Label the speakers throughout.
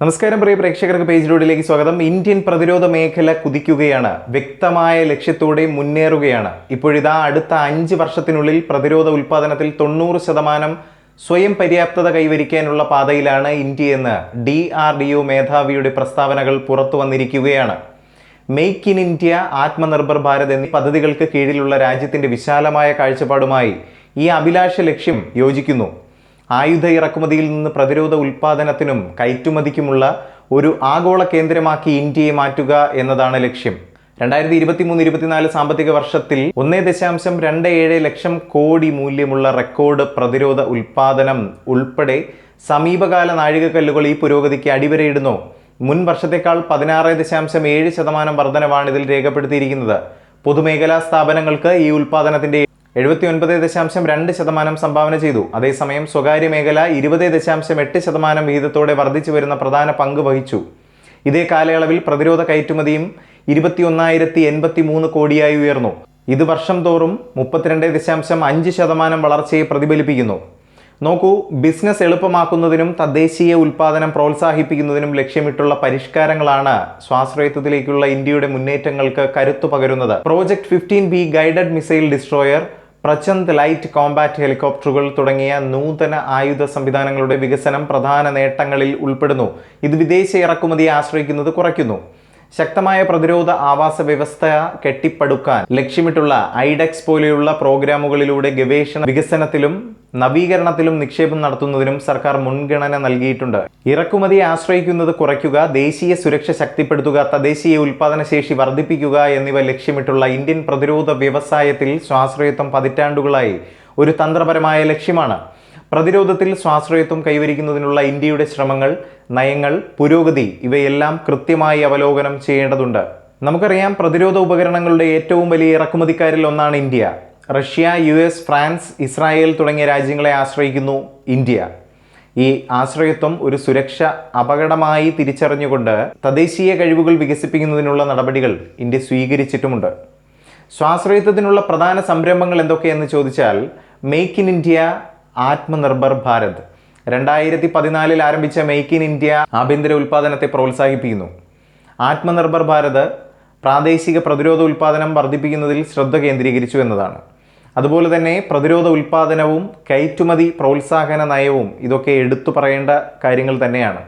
Speaker 1: നമസ്കാരം പ്രിയ പ്രേക്ഷകർക്ക് പേജിലൂടെയിലേക്ക് സ്വാഗതം. ഇന്ത്യൻ പ്രതിരോധ മേഖല കുതിക്കുകയാണ്. വ്യക്തമായ ലക്ഷ്യത്തോടെ മുന്നേറുകയാണ്. ഇപ്പോഴിതാ അടുത്ത അഞ്ച് വർഷത്തിനുള്ളിൽ പ്രതിരോധ ഉൽപ്പാദനത്തിൽ തൊണ്ണൂറ് ശതമാനം സ്വയം പര്യാപ്തത കൈവരിക്കാനുള്ള പാതയിലാണ് ഇന്ത്യയെന്ന് ഡി ആർ ഡി ഒ മേധാവിയുടെ പ്രസ്താവനകൾ പുറത്തു വന്നിരിക്കുകയാണ്. Make in India Atmanirbhar Bharat എന്നീ പദ്ധതികൾക്ക് കീഴിലുള്ള രാജ്യത്തിന്റെ വിശാലമായ കാഴ്ചപ്പാടുമായി ഈ അഭിലാഷ ലക്ഷ്യം യോജിക്കുന്നു. ആയുധ ഇറക്കുമതിയിൽ നിന്ന് പ്രതിരോധ ഉൽപാദനത്തിനും കയറ്റുമതിക്കുമുള്ള ഒരു ആഗോള കേന്ദ്രമാക്കി ഇന്ത്യയെ മാറ്റുക എന്നതാണ് ലക്ഷ്യം. രണ്ടായിരത്തി ഇരുപത്തി മൂന്ന് ഇരുപത്തിനാല് സാമ്പത്തിക വർഷത്തിൽ ഒന്നേ ദശാംശം രണ്ട് ഏഴ് ലക്ഷം കോടി മൂല്യമുള്ള റെക്കോർഡ് പ്രതിരോധ ഉൽപാദനം ഉൾപ്പെടെ സമീപകാല നാഴികക്കല്ലുകൾ ഈ പുരോഗതിക്ക് അടിവരയിടുന്നു. മുൻ വർഷത്തേക്കാൾ പതിനാറ് ദശാംശം ഏഴ് ശതമാനം വർധനവാണ് ഇതിൽ രേഖപ്പെടുത്തിയിരിക്കുന്നത്. പൊതുമേഖലാ സ്ഥാപനങ്ങൾക്ക് ഈ ഉൽപാദനത്തിന്റെ എഴുപത്തി ഒൻപത് ദശാംശം രണ്ട് ശതമാനം സംഭാവന ചെയ്തു. അതേസമയം സ്വകാര്യ മേഖല ഇരുപത് ദശാംശം എട്ട് ശതമാനം വിഹിതത്തോടെ വർദ്ധിച്ചു വരുന്ന പ്രധാന പങ്ക് വഹിച്ചു. ഇതേ കാലയളവിൽ പ്രതിരോധ കയറ്റുമതിയും ഇരുപത്തിയൊന്നായിരത്തി എൺപത്തി മൂന്ന് കോടിയായി ഉയർന്നു. ഇത് വർഷം തോറും മുപ്പത്തിരണ്ട് ദശാംശം അഞ്ച് ശതമാനം വളർച്ചയെ പ്രതിഫലിപ്പിക്കുന്നു. നോക്കൂ ബിസിനസ് എളുപ്പമാക്കുന്നതിനും തദ്ദേശീയ ഉൽപ്പാദനം പ്രോത്സാഹിപ്പിക്കുന്നതിനും ലക്ഷ്യമിട്ടുള്ള പരിഷ്കാരങ്ങളാണ് സ്വാശ്രയത്വത്തിലേക്കുള്ള ഇന്ത്യയുടെ മുന്നേറ്റങ്ങൾക്ക് കരുത്തു പകരുന്നത്. Project fifteen B guided missile destroyer Prachand light combat ഹെലികോപ്റ്ററുകൾ തുടങ്ങിയ നൂതന ആയുധ സംവിധാനങ്ങളുടെ വികസനം പ്രധാന നേട്ടങ്ങളിൽ ഉൾപ്പെടുന്നു. ഇത് വിദേശ ഇറക്കുമതിയെ ആശ്രയിക്കുന്നത് കുറയ്ക്കുന്നു. ശക്തമായ പ്രതിരോധ ആവാസ വ്യവസ്ഥ കെട്ടിപ്പടുക്കാൻ ലക്ഷ്യമിട്ടുള്ള ഐഡെക്സ് പോലെയുള്ള പ്രോഗ്രാമുകളിലൂടെ ഗവേഷണ വികസനത്തിലും നവീകരണത്തിലും നിക്ഷേപം നടത്തുന്നതിനും സർക്കാർ മുൻഗണന നൽകിയിട്ടുണ്ട്. ഇറക്കുമതിയെ ആശ്രയിക്കുന്നത് കുറയ്ക്കുക ദേശീയ സുരക്ഷ ശക്തിപ്പെടുത്തുക തദ്ദേശീയ ഉൽപാദനശേഷി വർദ്ധിപ്പിക്കുക എന്നിവ ലക്ഷ്യമിട്ടുള്ള ഇന്ത്യൻ പ്രതിരോധ വ്യവസായത്തിൽ സ്വാശ്രയത്വം പതിറ്റാണ്ടുകളായി ഒരു തന്ത്രപരമായ ലക്ഷ്യമാണ്. പ്രതിരോധത്തിൽ സ്വാശ്രയത്വം കൈവരിക്കുന്നതിനുള്ള ഇന്ത്യയുടെ ശ്രമങ്ങൾ നയങ്ങൾ പുരോഗതി ഇവയെല്ലാം കൃത്യമായി അവലോകനം ചെയ്യേണ്ടതുണ്ട്. നമുക്കറിയാം പ്രതിരോധ ഉപകരണങ്ങളുടെ ഏറ്റവും വലിയ ഇറക്കുമതിക്കാരിൽ ഒന്നാണ് India. Russia U S France Israel തുടങ്ങിയ രാജ്യങ്ങളെ ആശ്രയിക്കുന്നു ഇന്ത്യ. ഈ ആശ്രയത്വം ഒരു സുരക്ഷ അപകടമായി തിരിച്ചറിഞ്ഞുകൊണ്ട് തദ്ദേശീയ കഴിവുകൾ വികസിപ്പിക്കുന്നതിനുള്ള നടപടികൾ ഇന്ത്യ സ്വീകരിച്ചിട്ടുമുണ്ട്. സ്വാശ്രയത്വത്തിനുള്ള പ്രധാന സംരംഭങ്ങൾ എന്തൊക്കെയെന്ന് ചോദിച്ചാൽ make in India Atmanirbhar Bharat. രണ്ടായിരത്തി പതിനാലിൽ ആരംഭിച്ച മേക്ക് ഇൻ ഇന്ത്യ ആഭ്യന്തര ഉൽപ്പാദനത്തെ പ്രോത്സാഹിപ്പിക്കുന്നു. ആത്മനിർഭർ ഭാരത് പ്രാദേശിക പ്രതിരോധ ഉൽപ്പാദനം വർദ്ധിപ്പിക്കുന്നതിൽ ശ്രദ്ധ കേന്ദ്രീകരിച്ചു എന്നതാണ്. അതുപോലെ തന്നെ പ്രതിരോധ ഉൽപ്പാദനവും കയറ്റുമതി പ്രോത്സാഹന നയവും ഇതൊക്കെ എടുത്തു പറയേണ്ട കാര്യങ്ങൾ തന്നെയാണ്.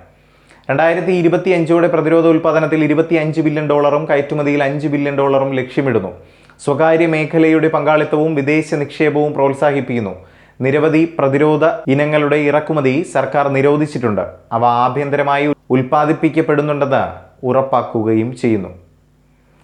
Speaker 1: രണ്ടായിരത്തി ഇരുപത്തി അഞ്ചോടെ പ്രതിരോധ ഉൽപ്പാദനത്തിൽ ഇരുപത്തി അഞ്ച് ബില്യൺ ഡോളറും കയറ്റുമതിയിൽ അഞ്ച് ബില്യൺ ഡോളറും ലക്ഷ്യമിടുന്നു. സ്വകാര്യ മേഖലയുടെ പങ്കാളിത്തവും വിദേശ നിക്ഷേപവും പ്രോത്സാഹിപ്പിക്കുന്നു. നിരവധി പ്രതിരോധ ഇനങ്ങളുടെ ഇറക്കുമതി സർക്കാർ നിരോധിച്ചിട്ടുണ്ട്. അവ ആഭ്യന്തരമായി ഉൽപ്പാദിപ്പിക്കപ്പെടുന്നുണ്ടെന്ന് ഉറപ്പാക്കുകയും ചെയ്യുന്നു.